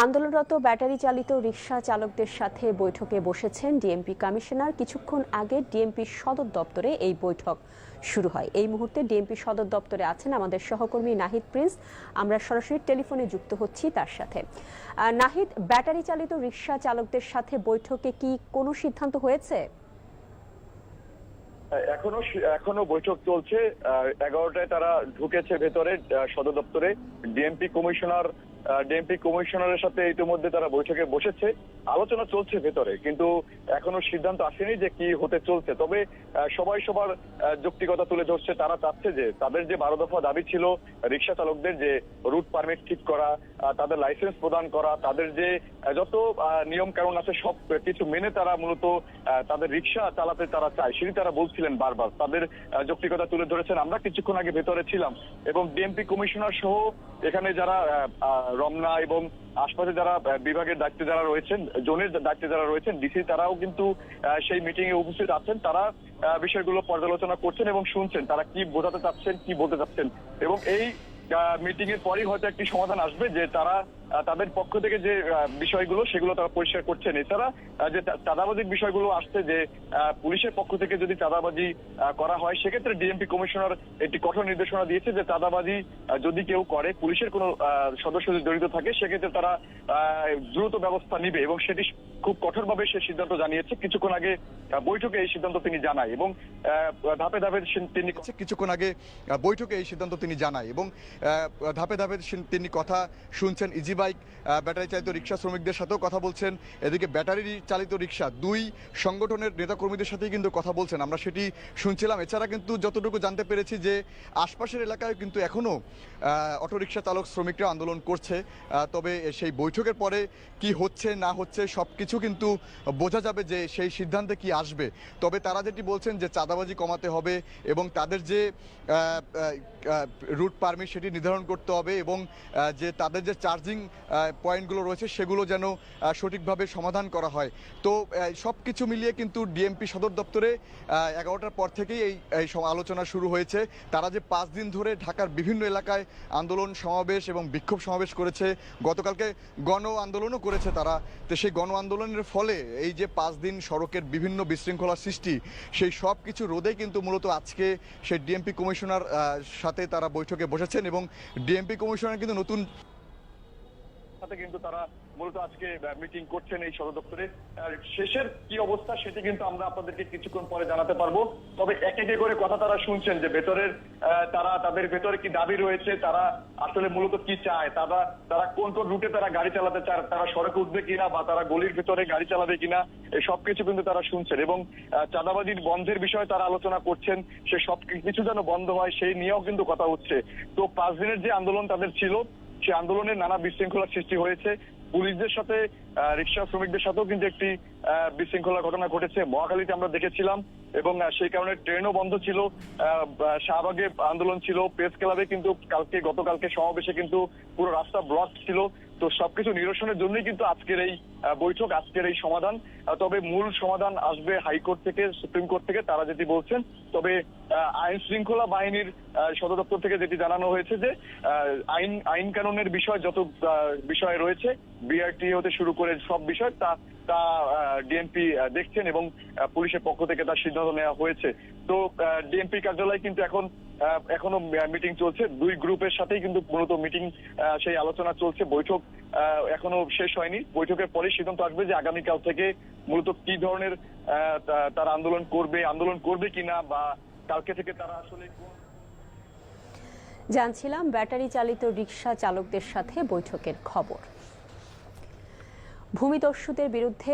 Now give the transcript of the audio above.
আন্দোলনরত ব্যাটারি চালিত রিকশা চালকদের সাথে বৈঠকে বসেছেন ডিএমপি কমিশনার। কিছুক্ষণ আগে ডিএমপি সদর দপ্তরে এই বৈঠক শুরু হয়। এই মুহূর্তে ডিএমপি সদর দপ্তরে আছেন আমাদের সহকর্মী নাহিদ প্রিন্স। আমরা সরাসরি টেলিফোনে যুক্ত হচ্ছি তার সাথে। নাহিদ, ব্যাটারি চালিত রিকশা চালকদের সাথে বৈঠকে কি কোনো সিদ্ধান্ত হয়েছে? এখনও এখনও বৈঠক চলছে। এগারোটায় তারা ঢুকেছে ভেতরে সদর দপ্তরে। ডিএমপি কমিশনার ডিএমপি কমিশনারের সাথে ইতিমধ্যে তারা বৈঠকে বসেছে। আলোচনা চলছে ভেতরে, কিন্তু এখনও সিদ্ধান্ত আসেনি যে কি হতে চলছে। তবে সবাই সবার যৌক্তিকতা তুলে ধরছে। তারা চাচ্ছে যে তাদের যে বারো দফা দাবি ছিল, রিক্সা চালকদের যে রুট পারমিট ঠিক করা তাদের লাইসেন্স প্রদান করা, তাদের যে যত নিয়ম কানুন আছে, সব কিছু মেনে তারা মূলত তাদের রিক্সা চালাতে তারা চায়। সেটি তারা বলছিলেন বারবার। তাদের যৌক্তিকতা তুলে ধরেছেন। আমরা কিছুক্ষণ আগে ভেতরে ছিলাম এবং ডিএমপি কমিশনার সহ এখানে যারা রমনা এবং আশপাশে যারা বিভাগের দায়িত্বে যারা রয়েছেন, জোনের দায়িত্বে যারা রয়েছেন ডিসি তারাও কিন্তু সেই মিটিং এ উপস্থিত আছেন। তারা বিষয়গুলো পর্যালোচনা করছেন এবং শুনছেন তারা কি বোঝাতে চাচ্ছেন, কি বলতে চাচ্ছেন। এবং এই মিটিং এর পরই হয়তো একটি সমাধান আসবে যে তারা তাদের পক্ষ থেকে যে বিষয়গুলো, সেগুলো তারা পরিষ্কার করছেন। এছাড়া যে চাঁদাবাজির বিষয়গুলো আসছে যে পুলিশের পক্ষ থেকে যদি চাঁদাবাজি করা হয়, সেক্ষেত্রে ডিএমপি কমিশনার একটি কঠোর নির্দেশনা দিয়েছে যে, চাঁদাবাজি যদি কেউ করে, পুলিশের কোনো সদস্য যদি জড়িত থাকে, সেক্ষেত্রে তারা দ্রুত ব্যবস্থা নিবে এবং সেটি খুব কঠোরভাবে সে সিদ্ধান্ত জানিয়েছে। কিছুক্ষণ আগে বৈঠকে এই সিদ্ধান্ত তিনি জানায় এবং ধাপে ধাপে তিনি কিছুক্ষণ আগে বৈঠকে এই সিদ্ধান্ত তিনি জানায় এবং ধাপে ধাপে তিনি কথা শুনছেন ইজি বাইক ব্যাটারি চালিত রিক্সা শ্রমিকদের সাথেও কথা বলছেন। এদিকে ব্যাটারি চালিত রিক্সা দুই সংগঠনের নেতাকর্মীদের সাথেই কিন্তু কথা বলছেন। আমরা সেটি শুনছিলাম। এছাড়া কিন্তু যতটুকু জানতে পেরেছি যে, আশপাশের এলাকায় কিন্তু এখনও অটোরিকশা চালক শ্রমিকরা আন্দোলন করছে। তবে সেই বৈঠকের পরে কি হচ্ছে, না হচ্ছে সব কিছু কিন্তু বোঝা যাবে যে সেই সিদ্ধান্তে কি আসবে। তবে তারা যেটি বলছেন যে, চাঁদাবাজি কমাতে হবে এবং তাদের যে রুট পারমিট সেটি নির্ধারণ করতে হবে এবং যে তাদের যে চার্জিং পয়েন্টগুলো রয়েছে, সেগুলো যেন সঠিকভাবে সমাধান করা হয়। তো সব কিছু মিলিয়ে কিন্তু ডিএমপি সদর দপ্তরে এগারোটার পর থেকেই এই আলোচনা শুরু হয়েছে। তারা যে পাঁচ দিন ধরে ঢাকার বিভিন্ন এলাকায় আন্দোলন সমাবেশ এবং বিক্ষোভ সমাবেশ করেছে, গতকালকে গণ আন্দোলনও করেছে তারা। তো সেই গণ আন্দোলনের ফলে এই যে পাঁচ দিন সড়কের বিভিন্ন বিশৃঙ্খলার সৃষ্টি, সেই সব কিছু রোধে কিন্তু মূলত আজকে সেই ডিএমপি কমিশনার সাথে তারা বৈঠকে বসেছেন এবং ডিএমপি কমিশনার কিন্তু নতুন সাথে কিন্তু তারা মূলত আজকে মিটিং করছেন এই সদর দপ্তরে। শেষের কি অবস্থা সেটি কিন্তু আমরা আপনাদেরকে কিছুক্ষণ পরে জানাতে পারব। তবে এক একে করে কথা তারা শুনছেন যে ভেতরের তারা তাদের ভেতরে কি দাবি রয়েছে, তারা আসলে মূলত কি চায়, তারা তারা কোন কোন রুটে তারা গাড়ি চালাতে চায়, তারা সড়কে উঠবে কিনা বা তারা গলির ভেতরে গাড়ি চালাবে কিনা এই সব কিছু কিন্তু তারা শুনছেন। এবং চাঁদাবাজির বন্ধের বিষয়ে তারা আলোচনা করছেন, সে সব কিছু যেন বন্ধ হয়, সেই নিয়েও কিন্তু কথা হচ্ছে তো পাঁচ দিনের যে আন্দোলন তাদের ছিল সে আন্দোলনের নানা বিশৃঙ্খলার সৃষ্টি হয়েছে। পুলিশদের সাথে রিক্সা শ্রমিকদের সাথেও কিন্তু একটি আহ, বিশৃঙ্খলার ঘটনা ঘটেছে। মহাখালীতে আমরা দেখেছিলাম এবং সেই কারণে ট্রেনও বন্ধ ছিল। শাহবাগে আন্দোলন ছিল প্রেস ক্লাবে কিন্তু কালকে গতকালকে সমাবেশে কিন্তু পুরো রাস্তা ব্লক ছিল। তো সবকিছু নিরসনের জন্যই কিন্তু আজকের এই বৈঠক আজকের এই সমাধান। তবে মূল সমাধান আসবে হাইকোর্ট থেকে সুপ্রিম কোর্ট থেকে তারা যেটি বলছেন। তবে আইন শৃঙ্খলা বাহিনীর সদর দপ্তর থেকে যেটি জানানো হয়েছে যে আইন আইন কানুনের বিষয় যত বিষয় রয়েছে বিআরটি হতে শুরু করে সব বিষয় তা তা ডিএমপি দেখছেন এবং পুলিশের পক্ষ থেকে তার সিদ্ধান্ত নেওয়া হয়েছে। তো ডিএমপি কার্যালয়ে কিন্তু এখন এখনও মিটিং চলছে। দুই গ্রুপের সাথেই কিন্তু মূলত মিটিং সেই আলোচনা চলছে। বৈঠক এখনও শেষ হয়নি। বৈঠকের পরে সিদ্ধান্ত আসবে যে আগামীকাল থেকে মূলত কি ধরনের আহ, তা- আন্দোলন করবে আন্দোলন করবে কিনা বা কালকে থেকে তারা আসলে জানছিলাম ব্যাটারি চালিত রিক্সা চালকদের সাথে বৈঠকের খবর। ভূমিদস্যুদের বিরুদ্ধে